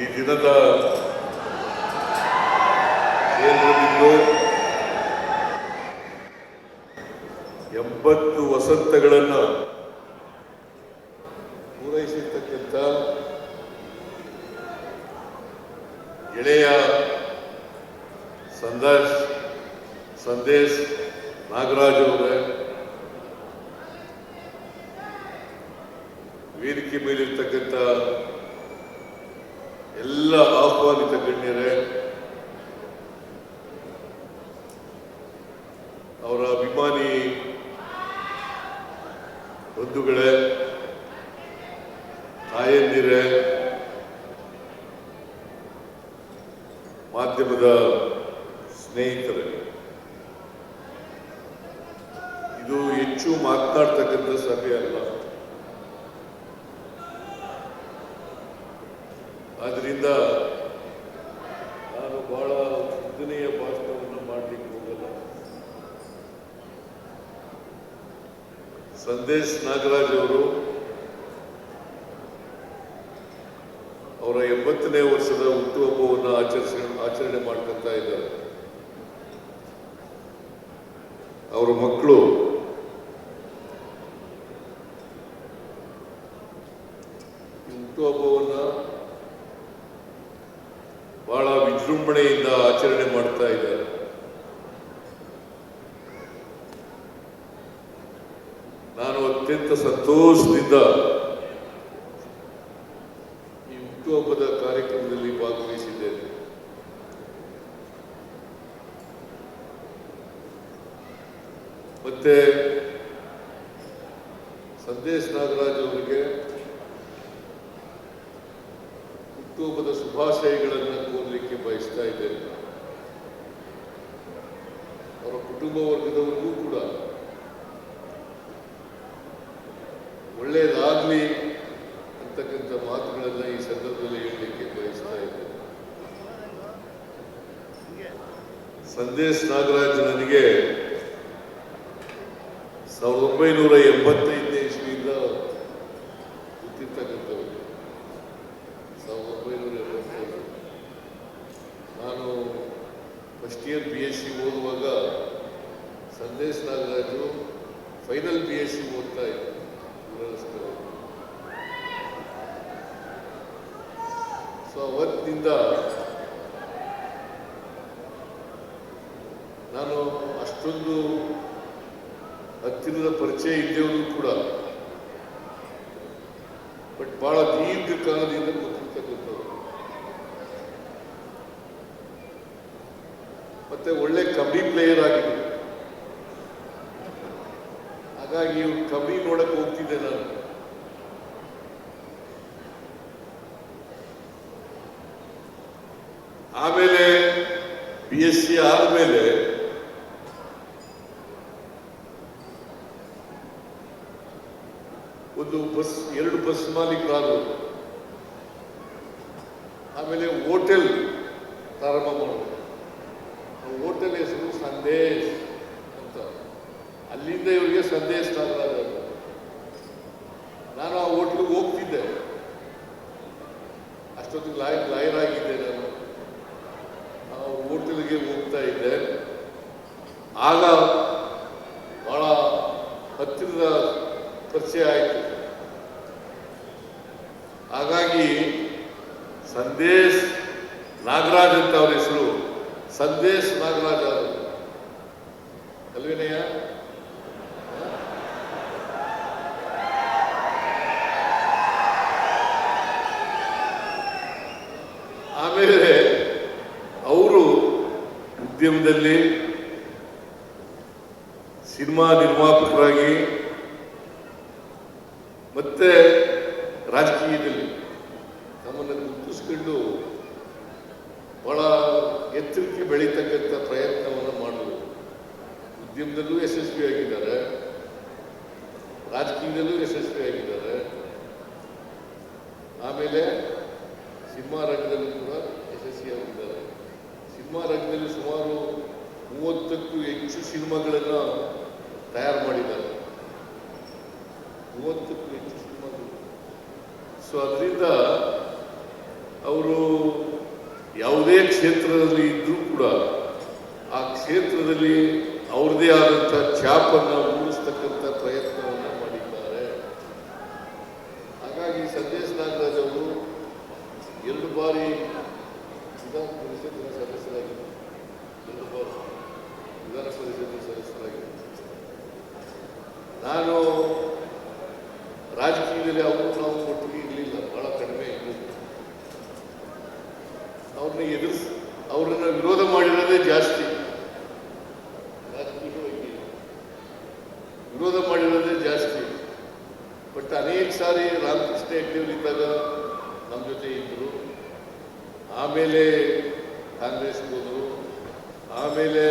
ಈ ದಿನದ ಕೇಂದ್ರದಿಂದ ಎಂಬತ್ತು ವಸಂತಗಳನ್ನು ಪೂರೈಸಿರ್ತಕ್ಕಂಥ ಗೆಳೆಯ ಸಂದರ್ಶ್ ಸಂದೇಶ್ ನಾಗರಾಜ್ ಅವರೇ ವೇದಿಕೆ ಮೇಲಿರ್ತಕ್ಕಂಥ ಎಲ್ಲ ಆಹ್ವಾನಿತ ಗಣ್ಯರೇ ಅವರ ಅಭಿಮಾನಿ ಬಂಧುಗಳೇ ತಾಯಂದಿರೇ ಮಾಧ್ಯಮದ ಸ್ನೇಹಿತರೇ ಇದು ಹೆಚ್ಚು ಮಾತನಾಡ್ತಕ್ಕಂಥ ಸಭೆ ಅಲ್ಲ ಆದ್ರಿಂದ ನಾನು ಬಹಳ ಉದ್ದನೆಯ ಭಾಷಣವನ್ನು ಮಾಡಲಿಕ್ಕೆ ಹೋಗಲ್ಲ ಸಂದೇಶ್ ನಾಗರಾಜ್ ಅವರು ಅವರ ಎಂಬತ್ತನೇ ವರ್ಷದ ಹುಟ್ಟುಹಬ್ಬವನ್ನು ಆಚರಿಸ ಆಚರಣೆ ಮಾಡ್ಕೊತಾ ಇದ್ದಾರೆ. ಅವರ ಮಕ್ಕಳು ಹುಟ್ಟುಹಬ್ಬವನ್ನು ಬಹಳ ವಿಜೃಂಭಣೆಯಿಂದ ಆಚರಣೆ ಮಾಡ್ತಾ ಇದ್ದಾರೆ ನಾನು ಅತ್ಯಂತ ಸಂತೋಷದಿಂದ ಈ ಹುಟ್ಟುಹಬ್ಬದ ಕಾರ್ಯಕ್ರಮದಲ್ಲಿ ಭಾಗವಹಿಸಿದ್ದೇನೆ. ಮತ್ತೆ ಸಂದೇಶ್ ನಾಗರಾಜ್ ಅವರಿಗೆ ಹುಟ್ಟುಹಬ್ಬದ ಶುಭಾಶಯಗಳನ್ನು ಕೋರಲಿಕ್ಕೆ ಬಯಸ್ತಾ ಇದ್ದೇನೆ. ಅವರ ಕುಟುಂಬ ವರ್ಗದವರಿಗೂ ಕೂಡ ಒಳ್ಳೆಯದಾಗಲಿ ಅಂತಕ್ಕಂಥ ಮಾತುಗಳನ್ನು ಈ ಸಂದರ್ಭದಲ್ಲಿ ಹೇಳಲಿಕ್ಕೆ ಬಯಸ್ತಾ ಇದ್ದೇನೆ. ಸಂದೇಶ್ ನಾಗರಾಜ್ ನನಗೆ ಸಾವಿರದ ಒಂಬೈನೂರ ಎಂಬತ್ತೈದನೇ ಇಸ್ವಿಯಿಂದ ಗೊತ್ತಿರ್ತಕ್ಕಂಥವ್ರು ಸಾವಿರದ ಒಂಬೈನೂರ ಎಂಬತ್ತೈದು. ನಾನು first year B S C ಓದುವಾಗ Sandesh Nagaraju final B S C ಓದ್ತಾ ಇದ್ದರು ಸೊ ಅವತ್ತಿನಿಂದ ನಾನು ಅಷ್ಟೊಂದು ಹತ್ತಿರದ ಪರಿಚಯ ಇದ್ದೇವರು ಕೂಡ. ಬಟ್ ಬಹಳ ದೀರ್ಘಕಾಲದಿಂದ ಗೊತ್ತಿರ್ತಕ್ಕಂಥವ್ರು ಮತ್ತೆ ಒಳ್ಳೆ ಕಬಡ್ಡಿ ಪ್ಲೇಯರ್ ಆಗಿದ್ರು ಹಾಗಾಗಿ ಕಮ್ಮಿ ನೋಡಕ್ಕೆ ನೋಡಕ್ ಹೋಗ್ತಿದ್ದೆ ನಾನು. ಆಮೇಲೆ ಬಿ ಎಸ್ ಸಿ ಆದ್ಮೇಲೆ ಒಂದು ಬಸ್, ಎರಡು ಬಸ್ ಮಾಲೀಕರಾದರು. ಆಮೇಲೆ ಹೋಟೆಲ್ ಪ್ರಾರಂಭ ಮಾಡಿದ್ರು ಹೋಟೆಲ್ ಹೆಸರು ಸಂದೇಶ್. ಅಲ್ಲಿಂದ ಇವರಿಗೆ ಸಂದೇಶ ಅಂತ. ನಾನು ಆ ಹೋಟ್ಲಿಗೆ ಹೋಗ್ತಿದ್ದೆ. ಅಷ್ಟೊತ್ತಿಗೆ ಲಾಯ್ ಲಾಯರ್ ಆಗಿದ್ದೆ ನಾನು. ಆ ಹೋಟ್ಲಿಗೆ ಹೋಗ್ತಾ ಇದ್ದೆ. ಆಗ ಬಹಳ ಹತ್ತಿರದ ಪರಿಚಯ ಆಯಿತು. ಹಾಗಾಗಿ ಸಂದೇಶ್ ನಾಗರಾಜ್ ಅಂತ ಅವರ ಹೆಸರು. ಸಂದೇಶ್ ನಾಗರಾಜ್ ಅವರು. ಅಲ್ವೇನಯ್ಯ? ಆಮೇಲೆ ಅವರು ಉದ್ಯಮದಲ್ಲಿ ಸಿನಿಮಾ ನಿರ್ಮಾಪಕರಾಗಿ ಮತ್ತೆ ರಾಜಕೀಯದಲ್ಲಿ ತಮ್ಮನ್ನು ಗುರುತಿಸ್ಕೊಂಡು ಬಹಳ ಎತ್ತರಕ್ಕೆ ಬೆಳೀತಕ್ಕಂಥ ಪ್ರಯತ್ನವನ್ನು ಮಾಡಿದ್ರು. ಉದ್ಯಮದಲ್ಲೂ ಯಶಸ್ವಿಯಾಗಿದ್ದಾರೆ ರಾಜಕೀಯದಲ್ಲೂ ಯಶಸ್ವಿಯಾಗಿದ್ದಾರೆ ಆಮೇಲೆ ಸಿನಿಮಾ ರಂಗದಲ್ಲೂ ಯಶಸ್ವಿಯಾಗಿದ್ದಾರೆ ಸಿನಿಮಾ ರಂಗದಲ್ಲಿ ಸುಮಾರು ಮೂವತ್ತಕ್ಕೂ ಹೆಚ್ಚು ಸಿನಿಮಾಗಳನ್ನು ತಯಾರು ಮಾಡಿದ್ದಾರೆ. ಮೂವತ್ತಕ್ಕೂ ಹೆಚ್ಚು ಸಿನಿಮಾಗಳು. ಸೊ ಅದರಿಂದ ಅವರು ಯಾವುದೇ ಕ್ಷೇತ್ರದಲ್ಲಿ ಇದ್ದರೂ ಕೂಡ ಆ ಕ್ಷೇತ್ರದಲ್ಲಿ ಅವ್ರದೇ ಆದಂಥ ಛಾಪನ್ನು ಮೂಡಿಸ್ತಕ್ಕಂಥ ಪ್ರಯತ್ನವನ್ನು ಮಾಡಿದ್ದಾರೆ ಹಾಗಾಗಿ ಸಂದೇಶ್ ನಾಗರಾಜ್ ಅವರು ಎರಡು ಬಾರಿ ವಿಧಾನ ಪರಿಷತ್ತಿನ ಸದಸ್ಯರಾಗಿದ್ದರು ಎರಡು ಬಾರಿ ವಿಧಾನ ಪರಿಷತ್ತಿನ ಸದಸ್ಯರಾಗಿದ್ದರು ನಾನು ರಾಜಕೀಯದಲ್ಲಿ ಅವರು ನಾವು ಕೊಟ್ಟಿಗೆ ಇರಲಿಲ್ಲ, ಬಹಳ ಕಡಿಮೆ ಇರಲಿಲ್ಲ ಅವ್ರನ್ನ ಎದುರಿಸಿ, ಅವ್ರನ್ನ ವಿರೋಧ ಮಾಡಿರೋದೇ ಜಾಸ್ತಿ. ರಾಜಕೀಯವಾಗಿ ವಿರೋಧ ಮಾಡಿರೋದೇ ಜಾಸ್ತಿ. ಬಟ್ ಅನೇಕ ಸಾರಿ ರಾಮಕೃಷ್ಣ ಹೆಗ್ಡೆಯವರು ಇದ್ದಾಗ ನಮ್ಮ ಜೊತೆ ಇದ್ದರು ಆಮೇಲೆ ಕಾಂಗ್ರೆಸ್ಗೆ ಹೋದರು. ಆಮೇಲೆ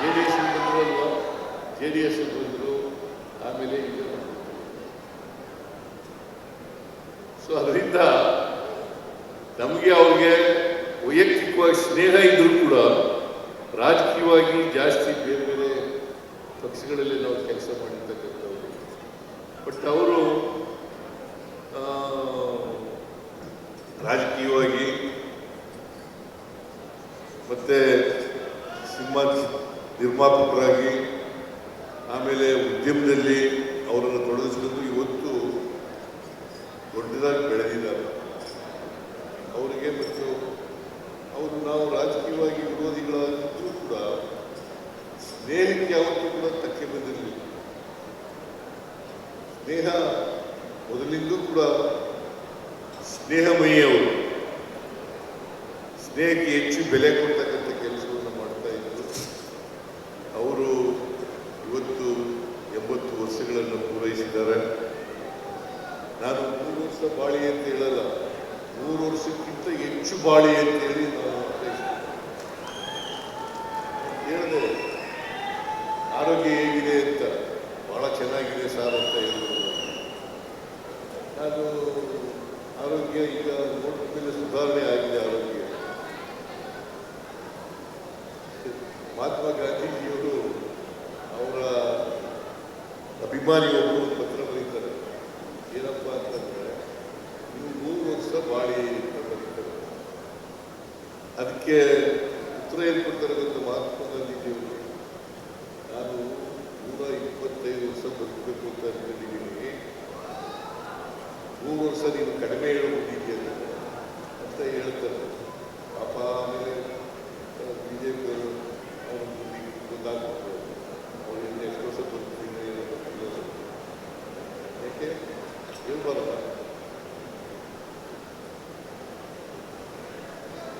ಜೆ ಡಿ ಎಸ್ ಬಂದರು ಅಲ್ವಾ ಜೆ ಡಿ ಆಮೇಲೆ ಇದು ಸೊ ಅದರಿಂದ ನಮಗೆ ಅವ್ರಿಗೆ ವೈಯಕ್ತಿಕವಾಗಿ ಸ್ನೇಹ ಇದ್ರು ಕೂಡ ರಾಜಕೀಯವಾಗಿ ಜಾಸ್ತಿ ಬೇರೆ ಬೇರೆ ಪಕ್ಷಗಳಲ್ಲಿ ನಾವು ಕೆಲಸ ಮಾಡಿರ್ತಕ್ಕಂಥವ್ರು. ಬಟ್ ಅವರು ರಾಜಕೀಯವಾಗಿ ಮತ್ತೆ ಸಿನಿಮಾ ನಿರ್ಮಾಪಕರಾಗಿ ಆಮೇಲೆ ಉದ್ಯಮದಲ್ಲಿ ಅವರನ್ನು ತೊಡಗಿಸಿಕೊಂಡು ಇವತ್ತು ದೊಡ್ಡದಾಗಿ ಬೆಳೆದಿದ್ದಾರೆ. ಅವರಿಗೆ ಮತ್ತು ಅವರು ನಾವು ರಾಜಕೀಯವಾಗಿ ವಿರೋಧಿಗಳಾಗಿದ್ದರೂ ಕೂಡ ಸ್ನೇಹಕ್ಕೆ ಯಾವತ್ತೂ ಕೂಡ ತಕ್ಕೆ ಬಂದಿರಲಿಲ್ಲ. ಸ್ನೇಹ ಮೊದಲಿಂದೂ ಕೂಡ ಸ್ನೇಹಮಯಿ ಅವರು. ಸ್ನೇಹಕ್ಕೆ ಹೆಚ್ಚು ಬೆಲೆ ಕೊಡ್ತಕ್ಕಂಥ ಕೆಲಸವನ್ನು ಮಾಡ್ತಾ ಇದ್ರು ಅವರು ಇವತ್ತು ಎಂಬತ್ತು ಪೂರೈಸಿದ್ದಾರೆ ನಾನು ಮೂರು ವರ್ಷ ಬಾಳಿ ಅಂತ ಹೇಳಲ್ಲ. ಮೂರು ವರ್ಷಕ್ಕಿಂತ ಹೆಚ್ಚು ಬಾಳಿ ಅಂತ ಹೇಳಿ ಅರ್ಥೈಸ್ತೀವಿ. ಹೇಳಿದೆ, ಆರೋಗ್ಯ ಹೇಗಿದೆ ಅಂತ. ಬಹಳ ಚೆನ್ನಾಗಿದೆ ಸರ್ ಅಂತ ಹೇಳಿದ್ರು. ನಾನು ಆರೋಗ್ಯ ಈಗ ನೋಡಿದ ಸುಧಾರಣೆ ಆಗಿದೆ ಆರೋಗ್ಯ. ಮಹಾತ್ಮ ಗಾಂಧೀಜಿಯವರು ಅವರ ಅಭಿಮಾನಿಯೊಬ್ಬರು ಪತ್ರ ಬರೀತಾರೆ. ಏನಪ್ಪ ಅಂತಂದ್ರೆ, ನೀವು ಮೂರು ವರ್ಷ ಬಾಳಿ ಅಂತ ಬರೀತಾರೆ ಅದಕ್ಕೆ ಉತ್ತರ ಏನು ಕೊಡ್ತಾರೆ ಗೊತ್ತಾ? ಮಹಾತ್ಮ ಗಾಂಧೀಜಿಯವರು ನಾನು ನೂರ ಇಪ್ಪತ್ತೈದು ವರ್ಷ ಬದುಕಬೇಕು ಅಂತ ಅಂದ್ಕೊಂಡಿದ್ದೀನಿ ಮೂರು ವರ್ಷ ನೀನು ಕಡಿಮೆ ಹೇಳ್ಬಿಟ್ಟಿದ್ದೀಯ ಅಂತ ಹೇಳ್ತಾರೆ. ಪಾಪ ಆಮೇಲೆ ಬಿ ಜೆ ಪಿ ಅವರು ಗೊತ್ತಾಗ್ಬಿಟ್ರು ಅವ್ರು ಎಷ್ಟು ವರ್ಷ ಗೊತ್ತಿಲ್ಲ ಹೇಳ್ಬಾರಲ್ಲ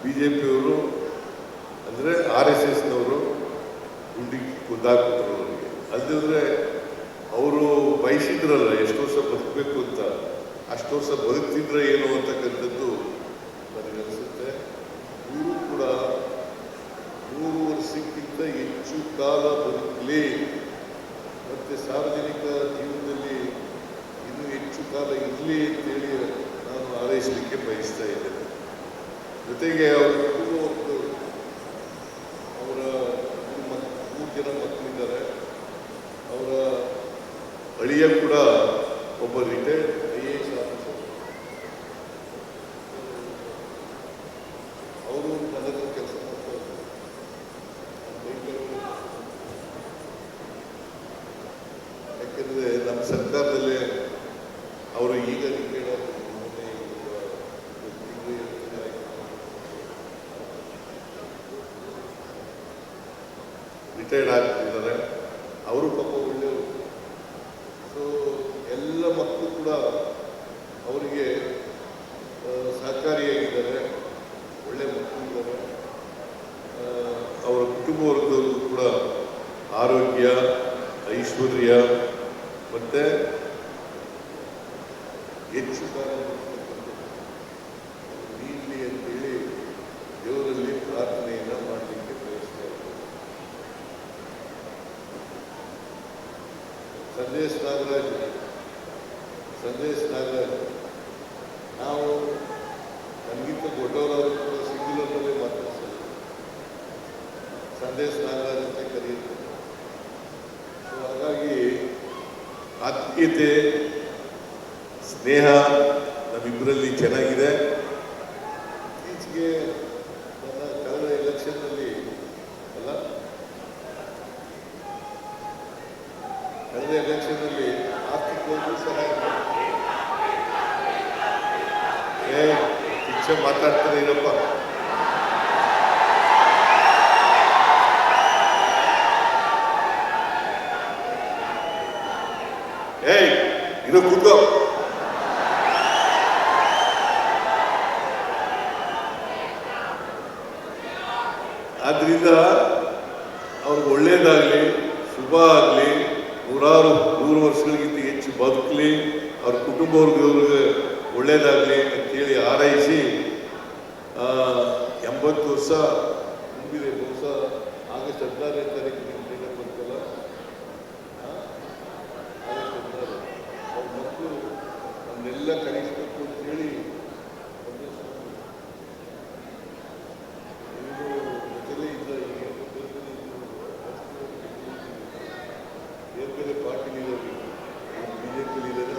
ಬಿ ಜೆ ಪಿಯವರು ಅಂದರೆ ಆರ್ ಎಸ್ ಎಸ್ನವರು ಗುಂಡಿ ಕುದ್ದಾಕ್ಬಿಟ್ರು ಅವರಿಗೆ ಅಲ್ಲದಿದ್ರೆ ಅವರು ಬಯಸಿದ್ರಲ್ಲ, ಎಷ್ಟು ವರ್ಷ ಬದುಕಬೇಕು ಅಂತ. ಅಷ್ಟು ವರ್ಷ ಬದುಕ್ತಿದ್ರೆ ಏನು ಅಂತಕ್ಕಂಥದ್ದು ನನಗನ್ಸುತ್ತೆ ಇವರು ಕೂಡ ಮೂರು ವರ್ಷಕ್ಕಿಂತ ಹೆಚ್ಚು ಕಾಲ ಬದುಕಲಿ. ಮತ್ತೆ ಸಾರ್ವಜನಿಕ ಕಾಲ ಇರಲಿ ಅಂತೇಳಿ ನಾನು ಹಾರೈಸಲಿಕ್ಕೆ ಬಯಸ್ತಾ ಇದ್ದೇನೆ. ಜೊತೆಗೆ ಅವರು ಒಂದು ಅವರ ಮೂರು ಜನ ಮಕ್ಕಳಿದ್ದಾರೆ. ಅವರ ಅಳಿಯ ಕೂಡ ಒಬ್ಬ retired I A S officer ಅವರು ನನಗೆ ಕೆಲಸ ಮಾಡ್ತಾರೆ ಯಾಕೆಂದರೆ ನಮ್ಮ ಸರ್ಕಾರದಲ್ಲೇ ಅವರು ಈಗ ರಿಟೈರ್ಡ್ ರಿಟೈರ್ಡ್ ಆಗ್ತಿದ್ದಾರೆ ಅವರು ಪಾಪ ಒಳ್ಳೆಯವರು. ಸೊ ಎಲ್ಲ ಮಕ್ಕಳು ಕೂಡ ಅವರಿಗೆ ಸಹಕಾರಿಯಾಗಿದ್ದಾರೆ. ಒಳ್ಳೆ ಮಕ್ಕಳು ಇದ್ದಾರೆ. ಅವರ ಕುಟುಂಬ ವರ್ಗದವರು ಕೂಡ ಆರೋಗ್ಯ, ಐಶ್ವರ್ಯ, ಮತ್ತೆ ಹೆಚ್ಚು ಕಾಲ ನೀಡಲಿ ಅಂತೇಳಿ ದೇವರಲ್ಲಿ ಪ್ರಾರ್ಥನೆಯನ್ನ ಮಾಡಲಿಕ್ಕೆ ಬಯಸ್ತಾ ಇದ್ದೇನೆ ಸಂದೇಶ್ ನಾಗರಾಜ್ ಸಂದೇಶ ನಾಗರಾಜ್ ನಾವು ನನಗಿಂತ ದೊಡ್ಡವರಾದರೂ ಕೂಡ ಸಿಂಗುಲರ್ನಲ್ಲೇ ಮಾತಾಡ್ತಾರೆ ಸಂದೇಶ್ ನಾಗರಾಜ್ ಅಂತ ಕರೆಯುತ್ತೇವೆ ಸೊ ಹಾಗಾಗಿ ಆತ್ಮೀಯತೆ, ಸ್ನೇಹ ನಮ್ಮಿಬ್ಬರಲ್ಲಿ ಚೆನ್ನಾಗಿದೆ. ಇತ್ತೀಚೆಗೆ ನನ್ನ ಕಳೆದ ಎಲೆಕ್ಷನ್ನಲ್ಲಿ ಅಲ್ಲ ಕಳೆದ ಎಲೆಕ್ಷನ್ನಲ್ಲಿ ಆರ್ಥಿಕವಾಗಿ ಮಾಡಿದ್ರು. ಏ ಇಚ್ಛೆ ಮಾತಾಡ್ತಾರೆ ಇರಪ್ಪ ಏಯ್ ಇರೋ ಕೂತ್ಕೋ. ಆದ್ರಿಂದ ಅವ್ರಿಗೆ ಒಳ್ಳೇದಾಗಲಿ, ಶುಭ ಆಗಲಿ. ನೂರಾರು ನೂರು ವರ್ಷಗಳಿಗಿಂತ ಹೆಚ್ಚು ಬದುಕಲಿ ಅವ್ರ ಕುಟುಂಬವ್ರಿಗೆ ಒಳ್ಳೇದಾಗಲಿ ಅಂತೇಳಿ ಹಾರೈಸಿ ಆ, ಎಂಬತ್ತು ವರ್ಷ ತುಂಬಿದೆ ಬಹುಶಃ ಆಗಸ್ಟ್ ಹದಿನಾರನೇ ತಾರೀಕು ಡೇಟ್ ಬಂತಲ್ಲ? ಆಗಸ್ಟ್ ಹದಿನಾರು ಅವ್ರ ಮಕ್ಕಳು ನಮ್ಮನ್ನೆಲ್ಲ ಕಲಿಸಬೇಕು ಅಂತೇಳಿ ಸಂದೇಶ ಮಾಡಿದ್ರು. ಇವರು ಜೊತೆಲೇ ಇದ್ದ ಈಗ ಬೇರೆ ಬೇರೆ ಇದ್ರು, ಬೇರೆ ಬೇರೆ party leader B J P leader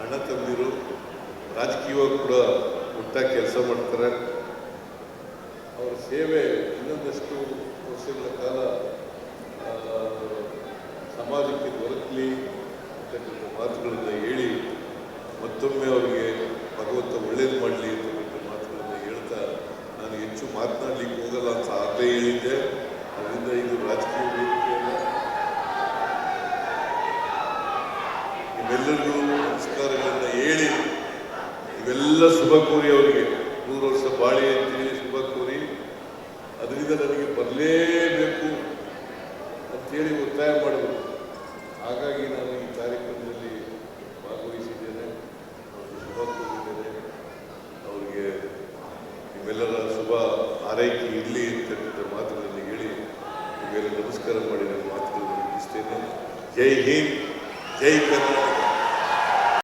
ಅಣ್ಣ ತಮ್ಮದಿರು ರಾಜಕೀಯವಾಗಿ ಕೂಡ ಒಟ್ಟಾಗಿ ಕೆಲಸ ಮಾಡ್ತಾರೆ ಅವರ ಸೇವೆ ಇನ್ನೊಂದಷ್ಟು ವರ್ಷಗಳ ಕಾಲ ಆ, ಸಮಾಜಕ್ಕೆ ದೊರಕಲಿ ಅಂತಕ್ಕಂಥ ಮಾತುಗಳನ್ನು ಹೇಳಿ ಮತ್ತೊಮ್ಮೆ ಅವರಿಗೆ ಭಗವಂತ ಒಳ್ಳೇದು ಮಾಡಲಿ ಅಂತ ಮಾತುಗಳನ್ನು ಹೇಳ್ತಾ ನಾನು ಹೆಚ್ಚು ಮಾತನಾಡಲಿಕ್ಕೆ ಹೋಗಲ್ಲ ಅಂತ ಆಗಲೇ ಹೇಳಿದ್ದೆ. ಅದರಿಂದ ಇದು ರಾಜಕೀಯ ವೇದಿಕೆಯಲ್ಲ. ನಿಮ್ಮೆಲ್ಲರಿಗೂ ನಮಸ್ಕಾರಗಳನ್ನು ಹೇಳಿ. ಇವೆಲ್ಲ ಶುಭ ಕೋರಿ ಅವರಿಗೆ. ನೂರು ವರ್ಷ ಬಾಳಿ ಅಂತೇಳಿ ಶುಭ ಕೋರಿ. ಅದರಿಂದ ನನಗೆ ಬರಲೇಬೇಕು ಅಂತೇಳಿ ಒತ್ತಾಯ ಮಾಡಬೇಕು ಹಾಗಾಗಿ ನಾನು ಈ ಕಾರ್ಯಕ್ರಮದಲ್ಲಿ ಭಾಗವಹಿಸಿದ್ದೇನೆ ಅವ್ರಿಗೆ ಶುಭ ಕೋರಿದ್ದೇನೆ ಅವರಿಗೆ ನಿಮ್ಮೆಲ್ಲರ ಶುಭ ಆರೈಕೆ ಇರಲಿ ಅಂತಕ್ಕಂಥ ಮಾತುಗಳನ್ನು ಹೇಳಿ ನಿಮಗೆಲ್ಲ ನಮಸ್ಕಾರ ಮಾಡಿ ನಮ್ಮ ಮಾತುಗಳನ್ನು ಮುಗಿಸ್ತೇನೆ. ಜೈ ಹಿಂದ್, ಜೈ ಕರ್ನಾಟಕ.